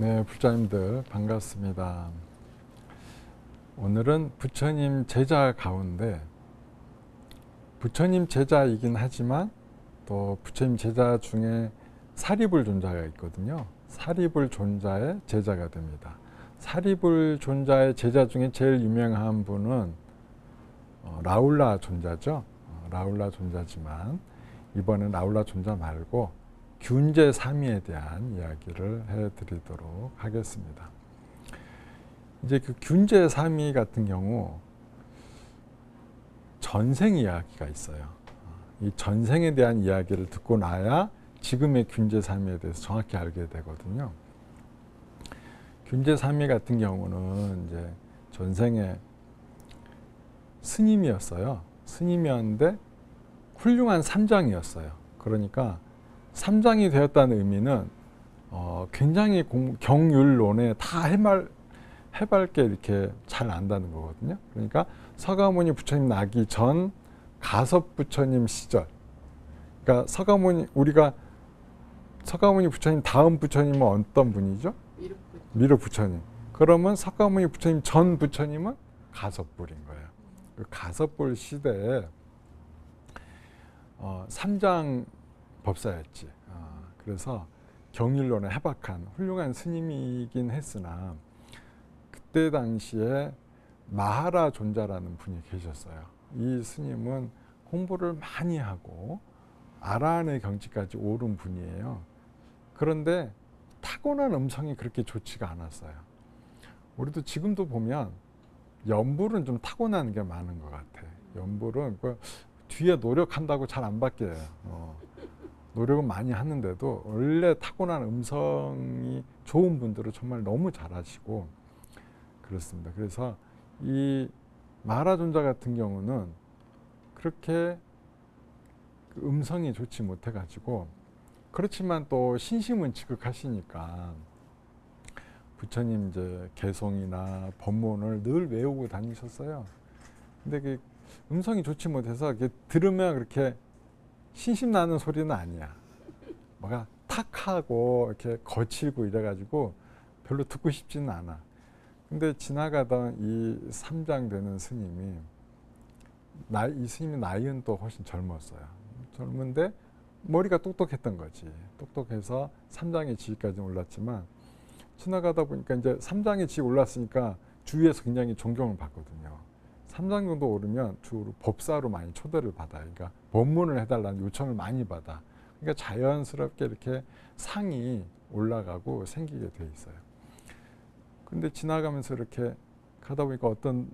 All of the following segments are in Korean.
네, 부자님들 반갑습니다. 오늘은 부처님 제자 가운데 부처님 제자이긴 하지만 또 부처님 제자 중에 사리불 존자가 있거든요. 사리불 존자의 제자가 됩니다. 사리불 존자의 제자 중에 제일 유명한 분은 어, 라울라 존자죠. 어, 라울라 존자지만 이번엔 라울라 존자 말고 균제 삼위에 대한 이야기를 해드리도록 하겠습니다. 이제 그 균제 삼위 같은 경우 전생 이야기가 있어요. 이 전생에 대한 이야기를 듣고 나야 지금의 균제 삼위에 대해서 정확히 알게 되거든요. 균제 삼위 같은 경우는 이제 전생에 스님이었어요. 스님이었는데 훌륭한 삼장이었어요. 그러니까 삼장이 되었다는 의미는 어, 굉장히 공, 경율론에 다 해말, 해맑게 이렇게 잘 안다는 거거든요. 그러니까 서가모니 부처님 나기 전 가섭 부처님 시절. 그러니까 서가모니 우리가 서가모니 부처님 다음 부처님은 어떤 분이죠? 미륵 부처님. 그러면 서가모니 부처님 전 부처님은 가섭불인 거예요. 그 가섭불 시대에 어, 삼장 법사였지. 어, 그래서 경일론에 해박한 훌륭한 스님이긴 했으나 그때 당시에 마하라 존자라는 분이 계셨어요. 이 스님은 공부를 많이 하고 아라한의 경지까지 오른 분이에요. 그런데 타고난 음성이 그렇게 좋지가 않았어요. 우리도 지금도 보면 연불은 좀 타고나는 게 많은 것 같아. 연불은 그 뒤에 노력한다고 잘 안 바뀌어요. 어. 노력은 많이 하는데도 원래 타고난 음성이 좋은 분들은 정말 너무 잘하시고 그렇습니다. 그래서 이 마라존자 같은 경우는 그렇게 그 음성이 좋지 못해 가지고 그렇지만 또 신심은 지극하시니까 부처님 이제 개송이나 법문을 늘 외우고 다니셨어요. 근데 그 음성이 좋지 못해서 들으면 그렇게 신심 나는 소리는 아니야. 뭐가 탁 하고 이렇게 거칠고 이래가지고 별로 듣고 싶지는 않아. 근데 지나가던 이 삼장 되는 스님이 나이, 이 스님이 나이는 또 훨씬 젊었어요. 젊은데 머리가 똑똑했던 거지. 똑똑해서 삼장의 지위까지 올랐지만 지나가다 보니까 이제 삼장의 지위 올랐으니까 주위에서 굉장히 존경을 받거든요. 삼장 정도 오르면 주로 법사로 많이 초대를 받아요. 그러니까 법문을 해달라는 요청을 많이 받아. 그러니까 자연스럽게 이렇게 상이 올라가고 생기게 돼 있어요. 근데 지나가면서 이렇게 가다 보니까 어떤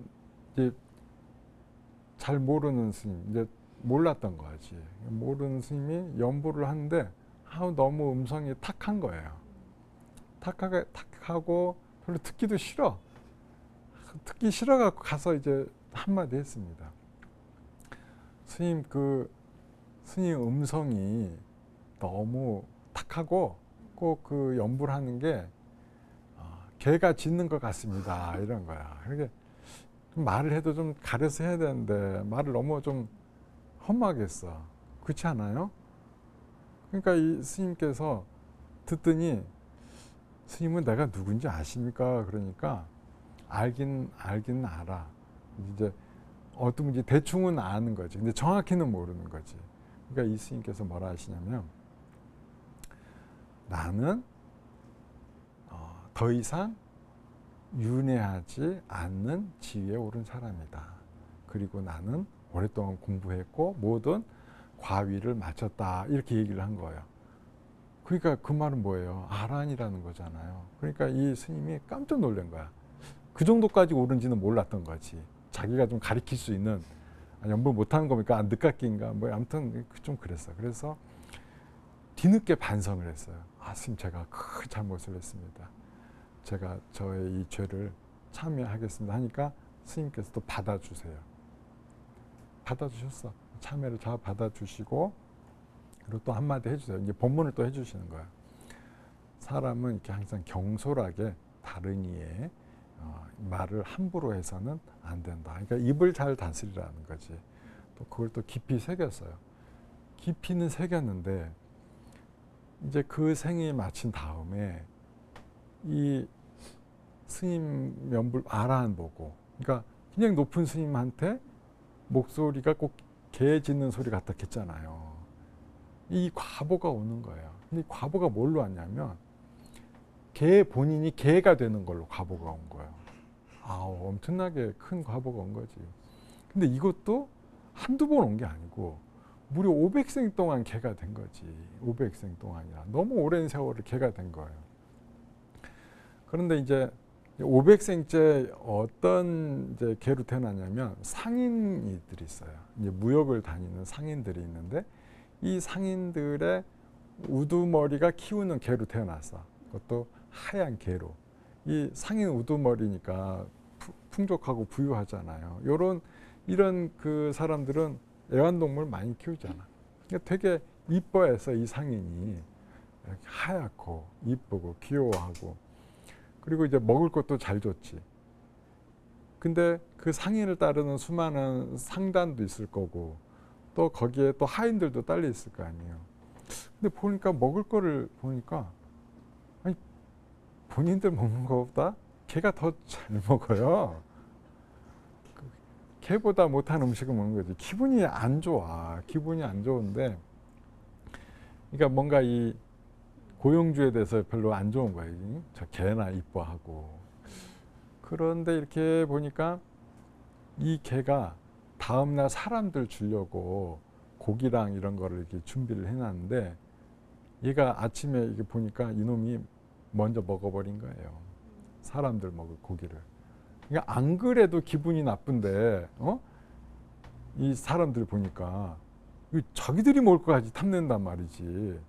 잘 모르는 스님, 이제 몰랐던 거지. 모르는 스님이 연보를 하는데 아 너무 음성이 탁한 거예요. 탁하게 탁하고 별로 듣기도 싫어. 듣기 싫어갖고 가서 이제 한마디 했습니다. 스님 그 스님 음성이 너무 탁하고 꼭 그 연불 하는 게 어, 개가 짖는 것 같습니다. 이런 거야. 그렇게 말을 해도 좀 가려서 해야 되는데 말을 너무 좀 험하게 했어. 그렇지 않아요? 그러니까 이 스님께서 듣더니 스님은 내가 누군지 아십니까? 그러니까 알긴 알긴 알아. 이제 어떤 분이 대충은 아는 거지. 근데 정확히는 모르는 거지. 그러니까 이 스님께서 뭐라 하시냐면 나는 어, 더 이상 윤회하지 않는 지위에 오른 사람이다. 그리고 나는 오랫동안 공부했고 모든 과위를 마쳤다. 이렇게 얘기를 한 거예요. 그러니까 그 말은 뭐예요? 아란이라는 거잖아요. 그러니까 이 스님이 깜짝 놀란 거야. 그 정도까지 오른지는 몰랐던 거지. 자기가 좀 가리킬 수 있는 아, 연불 못하는 겁니까? 아, 늦깎이인가? 뭐 아무튼 좀 그랬어. 그래서 뒤늦게 반성을 했어요. 아, 스님 제가 큰 잘못을 했습니다. 제가 저의 이 죄를 참여하겠습니다 하니까 스님께서 또 받아주세요. 받아주셨어. 참여를 잘 받아주시고 그리고 또 한마디 해주세요. 이제 본문을 또 해주시는 거야. 사람은 이렇게 항상 경솔하게 다른 이의 어, 말을 함부로 해서는 안 된다. 그러니까 입을 잘 다스리라는 거지. 또 그걸 또 깊이 새겼어요. 깊이는 새겼는데 이제 그 생이 마친 다음에 이 스님 면불 아라한 보고 그러니까 그냥 높은 스님한테 목소리가 꼭 개 짖는 소리 같다 했잖아요. 이 과보가 오는 거예요. 근데 이 과보가 뭘로 왔냐면 개 본인이 개가 되는 걸로 과보가 온 거예요. 아우 엄청나게 큰 과보가 온 거지. 근데 이것도 한두 번 온 게 아니고 무려 500생 동안 개가 된 거지. 500생 동안이라 너무 오랜 세월을 개가 된 거예요. 그런데 이제 500생째 어떤 이제 개로 태어나냐면 상인이들이 있어요. 이제 무역을 다니는 상인들이 있는데 이 상인들의 우두머리가 키우는 개로 태어났어. 그것도 하얀 개로. 이 상인 우두머리니까 푸- 풍족하고 부유하잖아요. 요런 이런 그 사람들은 애완동물 많이 키우잖아. 그러니까 되게 이뻐해서 이 상인이 하얗고 이쁘고 귀여워하고 그리고 이제 먹을 것도 잘 줬지. 근데 그 상인을 따르는 수많은 상단도 있을 거고 또 거기에 또 하인들도 딸려 있을 거 아니에요. 근데 보니까 먹을 거를 보니까 본인들 먹는 것보다 개가 더 잘 먹어요. 그 개보다 못한 음식을 먹는 거지. 기분이 안 좋아. 기분이 안 좋은데 그러니까 뭔가 이 고용주에 대해서 별로 안 좋은 거예요. 이? 저 개나 이뻐하고. 그런데 이렇게 보니까 이 개가 다음날 사람들 주려고 고기랑 이런 거를 이렇게 준비를 해놨는데 얘가 아침에 이게 보니까 이놈이 먼저 먹어버린 거예요. 사람들 먹을 고기를. 그러니까 안 그래도 기분이 나쁜데 어? 이 사람들 보니까 이 자기들이 먹을 거까지 탐낸단 말이지.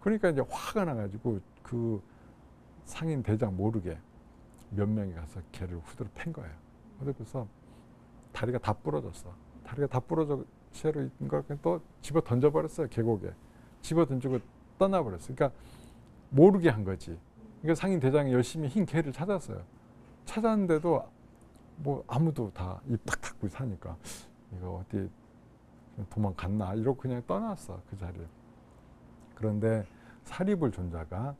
그러니까 이제 화가 나가지고 그 상인 대장 모르게 몇 명이 가서 걔를 후드로 팬 거예요. 그래서 다리가 다 부러졌어. 다리가 다 부러져 채로 있는 걸또 집어 던져버렸어요 계곡에. 집어 던지고 떠나버렸어. 그러니까 모르게 한 거지. 그러니까 상인 대장이 열심히 흰 개를 찾았어요. 찾았는데도 뭐 아무도 다입탁 닫고 사니까 이거 어디 도망갔나 이러고 그냥 떠났어 그 자리에. 그런데 사리불 존자가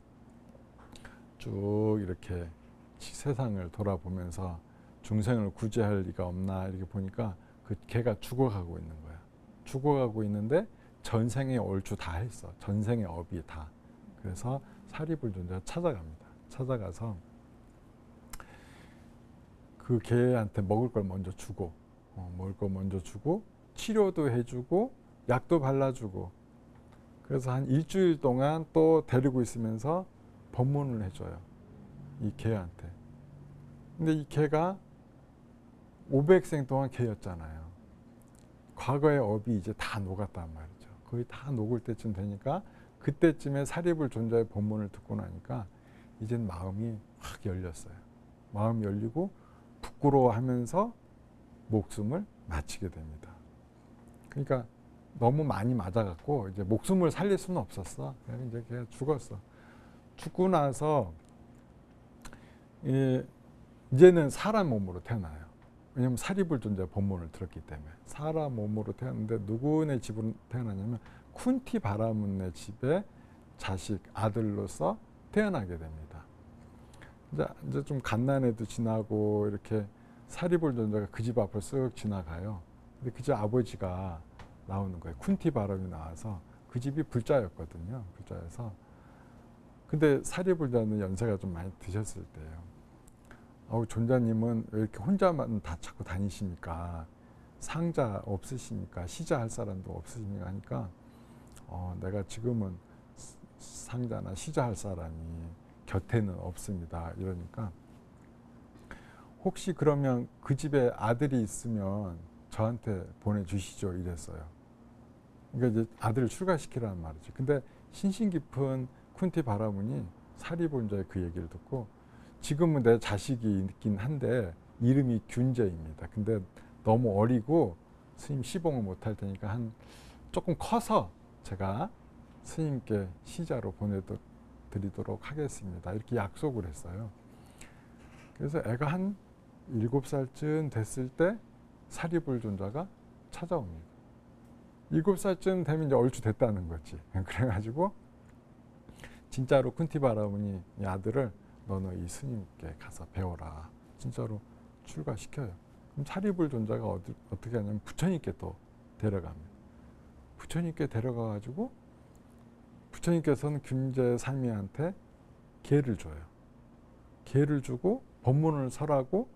쭉 이렇게 세상을 돌아보면서 중생을 구제할 리가 없나 이렇게 보니까 그 개가 죽어가고 있는 거야. 죽어가고 있는데 전생의 얼추 다 했어. 전생의 업이 다. 그래서 사리불 존자가 찾아갑니다. 찾아가서 그 개한테 먹을 걸 먼저 주고 어, 먹을 걸 먼저 주고 치료도 해주고 약도 발라주고 그래서 한 일주일 동안 또 데리고 있으면서 법문을 해줘요. 이 개한테. 근데 이 개가 500생 동안 개였잖아요. 과거의 업이 이제 다 녹았단 말이죠. 거의 다 녹을 때쯤 되니까 그때쯤에 사리불 존자의 법문을 듣고 나니까 이젠 마음이 확 열렸어요. 마음이 열리고 부끄러워하면서 목숨을 마치게 됩니다. 그러니까 너무 많이 맞아갖고 이제 목숨을 살릴 수는 없었어. 그래서 이제 걔가 죽었어. 죽고 나서 이 이제는 사람 몸으로 태어나요. 왜냐하면 사리불 존재 본문을 들었기 때문에 사람 몸으로 태어났는데 누구네 집으로 태어나냐면 쿤티 바라문네 집에 자식 아들로서 태어나게 됩니다. 이제, 이제 좀 갓난애도 지나고 이렇게 사리불 존재가 그 집 앞을 쓱 지나가요. 근데 그 집 아버지가 나오는 거예요. 쿤티 바람이 나와서 그 집이 불자였거든요. 불자여서 근데 사리불자는 연세가 좀 많이 드셨을 때예요. 어우 존자님은 왜 이렇게 혼자만 다 찾고 다니십니까? 상자 없으십니까? 시자 할 사람도 없으십니까? 하니까 어, 내가 지금은 상자나 시자할 사람이 곁에는 없습니다. 이러니까 혹시 그러면 그 집에 아들이 있으면 저한테 보내주시죠. 이랬어요. 그러니까 이제 아들을 출가시키라는 말이지. 근데 신신 깊은 쿤티 바라문이 사리본자의 그 얘기를 듣고 지금은 내 자식이 있긴 한데 이름이 균제입니다. 근데 너무 어리고 스님 시봉을 못할 테니까 한 조금 커서 제가 스님께 시자로 보내드리도록 하겠습니다. 이렇게 약속을 했어요. 그래서 애가 한 일곱 살쯤 됐을 때 사리불 존자가 찾아옵니다. 일곱 살쯤 되면 이제 얼추 됐다는 거지. 그래가지고 진짜로 쿤티바라문이 이 아들을 너는 이 스님께 가서 배워라. 진짜로 출가시켜요. 그럼 사리불 존자가 어디, 어떻게 하냐면 부처님께 또 데려갑니다. 부처님께 데려가가지고 부처님께서는 균제 삼이한테 개를 줘요. 개를 주고 법문을 설하고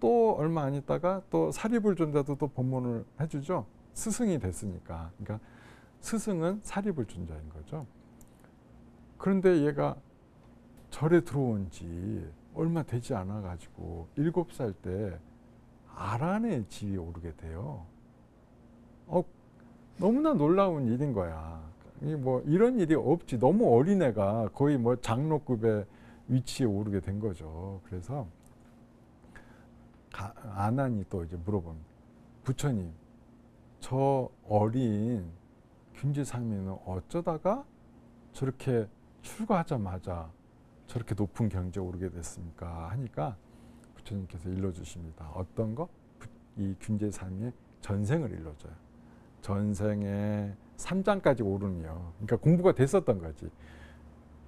또 얼마 안 있다가 또 사리불 존자도 또 법문을 해주죠. 스승이 됐으니까. 그러니까 스승은 사리불 존자인 거죠. 그런데 얘가 절에 들어온 지 얼마 되지 않아 가지고 일곱 살 때 아란의 지위에 오르게 돼요. 어, 너무나 놀라운 일인 거야. 이뭐 이런 일이 없지. 너무 어린 애가 거의 뭐 장로급의 위치에 오르게 된 거죠. 그래서 가, 아난이 또 이제 물어봅니다. 부처님, 저 어린 균지상민은 어쩌다가 저렇게 출가하자마자 저렇게 높은 경지에 오르게 됐습니까? 하니까 부처님께서 일러주십니다. 어떤 거? 이 균제삼의 전생을 일러줘요. 전생에 3장까지 오르며, 그러니까 공부가 됐었던 거지.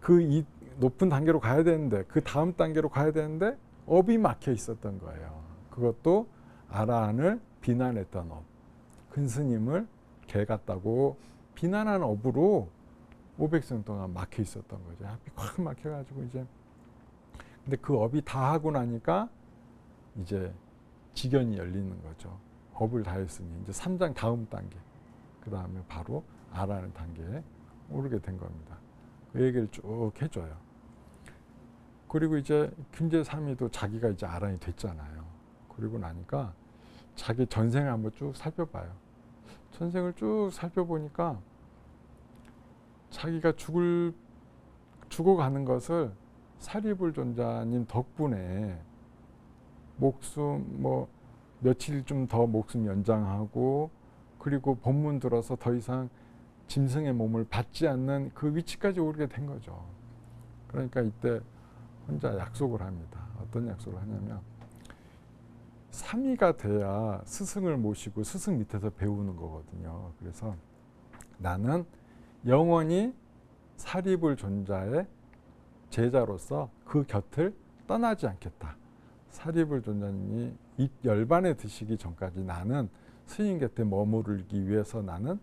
그 이 높은 단계로 가야 되는데, 그 다음 단계로 가야 되는데, 업이 막혀 있었던 거예요. 그것도 아라한을 비난했던 업. 큰 스님을 개 같다고 비난한 업으로 500생 동안 막혀 있었던 거죠. 앞이 꽉 막혀가지고 이제 근데 그 업이 다 하고 나니까 이제 직연이 열리는 거죠. 업을 다 했으니 이제 3장 다음 단계 그 다음에 바로 아라는 단계에 오르게 된 겁니다. 그 얘기를 쭉 해줘요. 그리고 이제 3위도 자기가 이제 아란이 됐잖아요. 그리고 나니까 자기 전생을 한번 쭉 살펴봐요. 전생을 쭉 살펴보니까 자기가 죽을 죽어가는 것을 사리불 존자님 덕분에 목숨 뭐 며칠 좀 더 목숨 연장하고 그리고 법문 들어서 더 이상 짐승의 몸을 받지 않는 그 위치까지 오르게 된 거죠. 그러니까 이때 혼자 약속을 합니다. 어떤 약속을 하냐면 3위가 돼야 스승을 모시고 스승 밑에서 배우는 거거든요. 그래서 나는 영원히 사립을 존자의 제자로서 그 곁을 떠나지 않겠다. 사립을 존자님이 이 열반에 드시기 전까지 나는 스님 곁에 머무르기 위해서 나는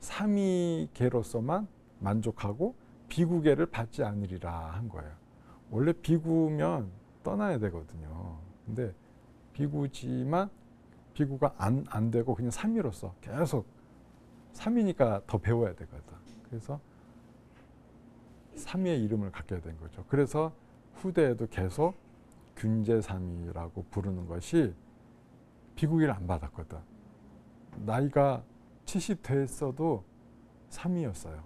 삼위계로서만 만족하고 비구계를 받지 않으리라 한 거예요. 원래 비구면 떠나야 되거든요. 근데 비구지만 비구가 안, 안 되고 그냥 삼위로서 계속 삼위니까 더 배워야 되거든. 그래서 삼위의 이름을 갖게 된 거죠. 그래서 후대에도 계속 균제삼위라고 부르는 것이 비구기를 안 받았거든. 나이가 70 됐어도 3위였어요.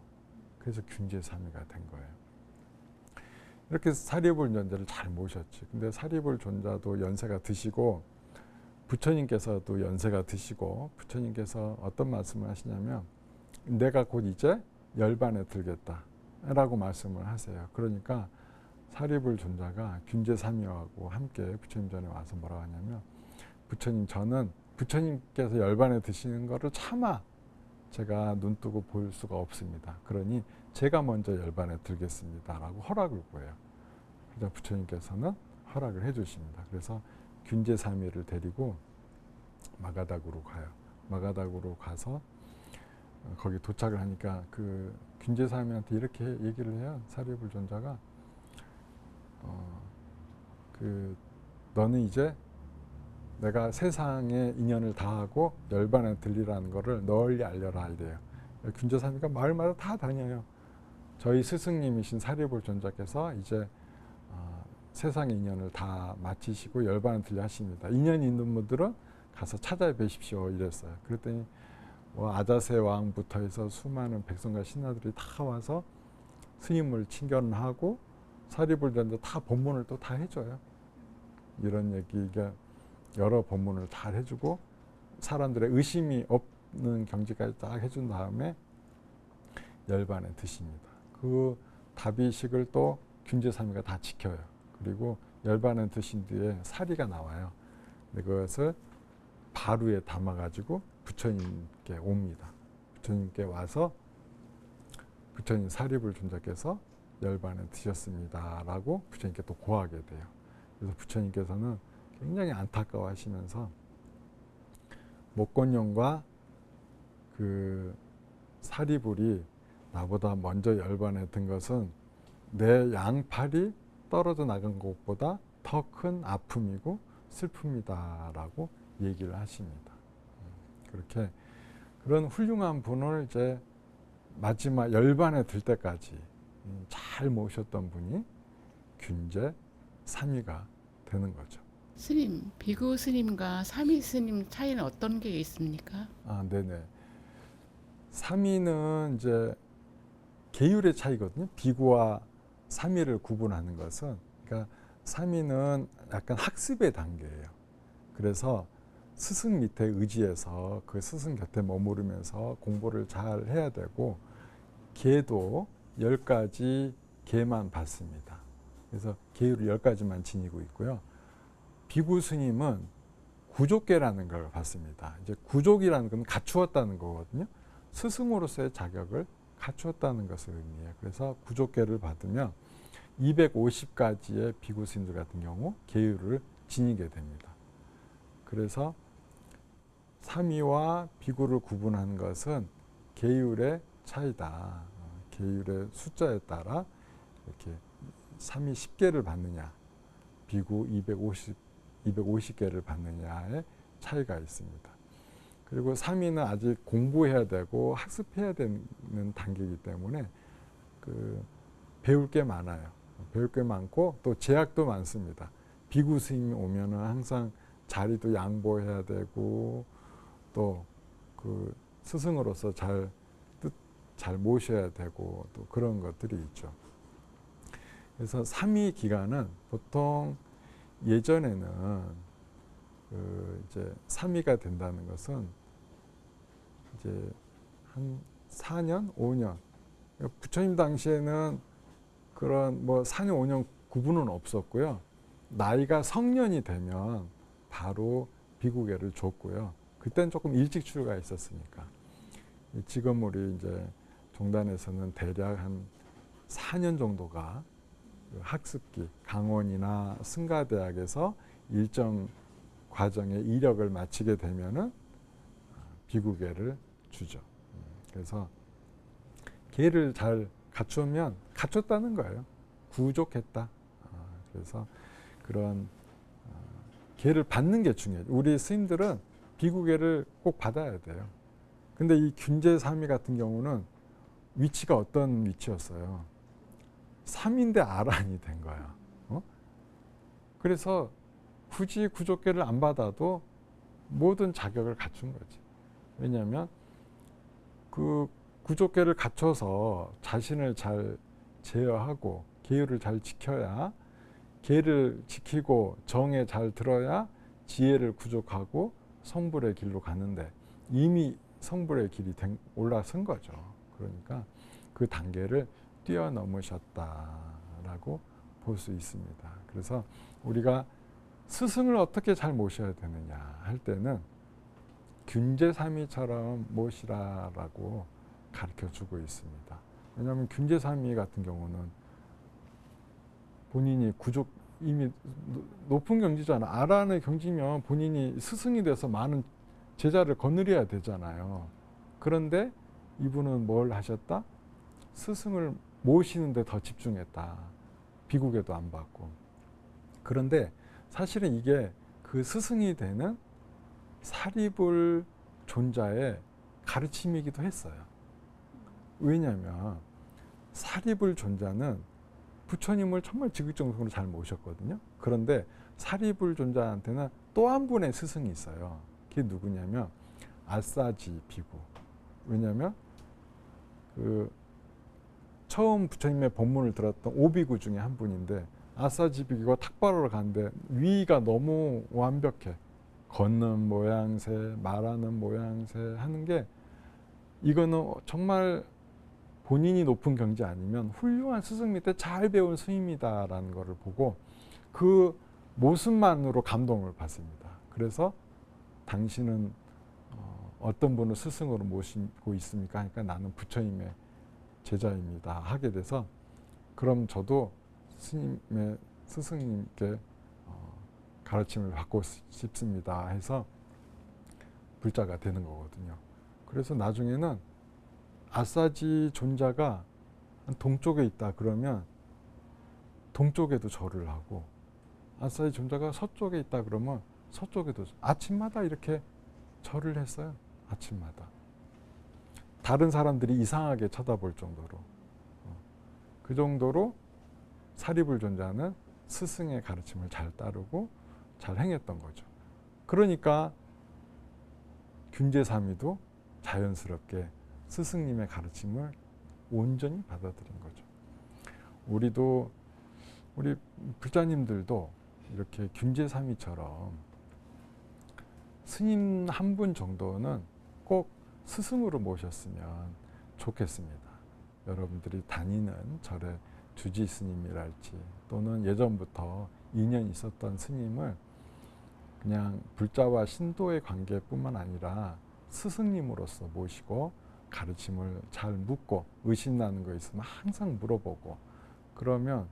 그래서 균제삼위가 된 거예요. 이렇게 사리불 존자를 잘 모셨지. 근데 사리불 존자도 연세가 드시고 부처님께서도 연세가 드시고 부처님께서 어떤 말씀을 하시냐면 내가 곧 이제 열반에 들겠다 라고 말씀을 하세요. 그러니까 사리불 존자가 균제삼위하고 함께 부처님 전에 와서 뭐라고 하냐면 부처님 저는 부처님께서 열반에 드시는 것을 차마 제가 눈 뜨고 볼 수가 없습니다. 그러니 제가 먼저 열반에 들겠습니다라고 허락을 구해요. 그래서 부처님께서는 허락을 해주십니다. 그래서 균제삼위를 데리고 마가닥으로 가요. 마가닥으로 가서 어, 거기 도착을 하니까 그 균제사미한테 이렇게 얘기를 해요. 사리불 존자가 어, 그 너는 이제 내가 세상의 인연을 다하고 열반에 들리라는 것을 널리 알려라 이래요. 균제사미가 마을마다 다 다녀요. 저희 스승님이신 사리불 존자께서 이제 어, 세상의 인연을 다 마치시고 열반에 들려 하십니다. 인연이 있는 분들은 가서 찾아뵈십시오 이랬어요. 그랬더니 뭐 아자세 왕부터 해서 수많은 백성과 신하들이 다 와서 스님을 친견하고 사리불 전자 다 법문을 또 다 해줘요. 이런 얘기가 여러 법문을 다 해주고 사람들의 의심이 없는 경지까지 딱 해준 다음에 열반에 드십니다. 그 다비식을 또 균제삼위가 다 지켜요. 그리고 열반에 드신 뒤에 사리가 나와요. 그것을 바루에 담아가지고 부처님께 옵니다. 부처님께 와서 부처님 사립을 존자께서 열반에 드셨습니다 라고 부처님께 또 고하게 돼요. 그래서 부처님께서는 굉장히 안타까워 하시면서 목건용과 그 사리불이 나보다 먼저 열반에 든 것은 내 양팔이 떨어져 나간 것보다 더 큰 아픔이고 슬픔이다 라고 얘기를 하십니다. 음, 그렇게 그런 훌륭한 분을 이제 마지막 열반에 들 때까지 음, 잘 모셨던 분이 균제 삼위가 되는 거죠. 스님, 비구 스님과 사미 스님 차이는 어떤 게 있습니까? 아, 네네. 삼위는 이제 계율의 차이거든요. 비구와 삼위를 구분하는 것은 그러니까 삼위는 약간 학습의 단계예요. 그래서 스승 밑에 의지해서 그 스승 곁에 머무르면서 공부를 잘 해야 되고 계도 열 가지 계만 받습니다. 그래서 계율을 열 가지만 지니고 있고요. 비구 스님은 구족계라는 걸 받습니다. 이제 구족이라는 건 갖추었다는 거거든요. 스승으로서의 자격을 갖추었다는 것을 의미해요. 그래서 구족계를 받으면 250가지의 비구 스님들 같은 경우 계율을 지니게 됩니다. 그래서 삼위와 비구를 구분하는 것은 계율의 차이다. 어, 계율의 숫자에 따라 이렇게 삼위 10개를 받느냐, 비구 250 250개를 받느냐의 차이가 있습니다. 그리고 3위는 아직 공부해야 되고 학습해야 되는 단계이기 때문에 그 배울 게 많아요. 배울 게 많고 또 제약도 많습니다. 비구 스님이 오면은 항상 자리도 양보해야 되고 또 그 스승으로서 잘뜻 잘 모셔야 되고 또 그런 것들이 있죠. 그래서 3위 기간은 보통 예전에는 그 이제 3위가 된다는 것은 이제 한 4년, 5년. 그러니까 부처님 당시에는 그런 뭐 4년, 5년 구분은 없었고요. 나이가 성년이 되면 바로 비구계를 줬고요. 그때는 조금 일찍 출가했었으니까. 지금 우리 이제 종단에서는 대략 한 4년 정도가 그 학습기 강원이나 승가대학에서 일정 과정의 이력을 마치게 되면은 비구계를 주죠. 음, 그래서 계를 잘 갖추면 갖췄다는 거예요. 구족했다. 아, 그래서 그런 계를 받는 게 중요해요. 우리 스님들은 비구계를 꼭 받아야 돼요. 근데 이 균제 삼위 같은 경우는 위치가 어떤 위치였어요? 3인데 아란이 된 거야. 어? 그래서 굳이 구족계를 안 받아도 모든 자격을 갖춘 거지. 왜냐하면 그 구족계를 갖춰서 자신을 잘 제어하고 계율을 잘 지켜야 계를 지키고 정에 잘 들어야 지혜를 구족하고 성불의 길로 가는데 이미 성불의 길이 올라선 거죠. 그러니까 그 단계를 뛰어넘으셨다라고 볼 수 있습니다. 그래서 우리가 스승을 어떻게 잘 모셔야 되느냐 할 때는 균제삼위처럼 모시라라고 가르쳐 주고 있습니다. 왜냐하면 균제삼위 같은 경우는 본인이 구족 이미 높은 경지잖아. 아란의 경지면 본인이 스승이 돼서 많은 제자를 거느려야 되잖아요. 그런데 이분은 뭘 하셨다? 스승을 모시는데 더 집중했다. 비국에도 안 받고. 그런데 사실은 이게 그 스승이 되는 사리불 존자의 가르침이기도 했어요. 왜냐하면 사리불 존자는 부처님을 정말 지극정성으로 잘 모셨거든요. 그런데 사리불 존자한테는 또 한 분의 스승이 있어요. 그게 누구냐면 아사지 비구. 왜냐하면 그 처음 부처님의 법문을 들었던 오비구 중에 한 분인데 아사지 비구가 탁발하러 가는데 위가 너무 완벽해. 걷는 모양새, 말하는 모양새 하는 게 이거는 정말 본인이 높은 경지 아니면 훌륭한 스승 밑에 잘 배운 스님이다라는 것을 보고 그 모습만으로 감동을 받습니다. 그래서 당신은 어, 어떤 분을 스승으로 모시고 있습니까? 하니까 나는 부처님의 제자입니다. 하게 돼서 그럼 저도 스님의 스승님께 어, 가르침을 받고 싶습니다 해서 불자가 되는 거거든요. 그래서 나중에는 아사지 존자가 동쪽에 있다 그러면 동쪽에도 절을 하고 아사지 존자가 서쪽에 있다 그러면 서쪽에도 아침마다 이렇게 절을 했어요. 아침마다. 다른 사람들이 이상하게 쳐다볼 정도로. 어, 그 정도로 사리불 존자는 스승의 가르침을 잘 따르고 잘 행했던 거죠. 그러니까 균제삼이도 자연스럽게 스승님의 가르침을 온전히 받아들인 거죠. 우리도 우리 불자님들도 이렇게 균제삼이처럼 스님 한 분 정도는 꼭 스승으로 모셨으면 좋겠습니다. 여러분들이 다니는 절의 주지 스님이랄지 또는 예전부터 인연 있었던 스님을 그냥 불자와 신도의 관계뿐만 아니라 스승님으로서 모시고 가르침을 잘 묻고 의심나는 거 있으면 항상 물어보고 그러면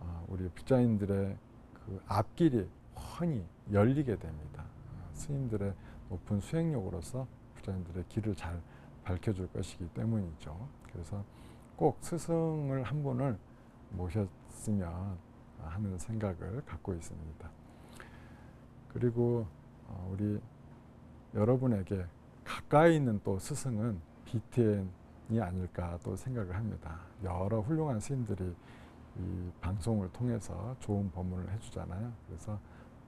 아, 우리 불자님들의 그 앞길이 훤히 열리게 됩니다. 아, 스님들의 높은 수행력으로서 불자님들의 길을 잘 밝혀줄 것이기 때문이죠. 그래서 꼭 스승을 한 분을 모셨으면 하는 생각을 갖고 있습니다. 그리고 어, 우리 여러분에게 가까이 있는 또 스승은 BTN이 아닐까 또 생각을 합니다. 여러 훌륭한 스님들이 이 방송을 통해서 좋은 법문을 해주잖아요. 그래서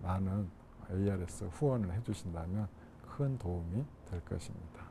많은 ARS 후원을 해주신다면 큰 도움이 될 것입니다.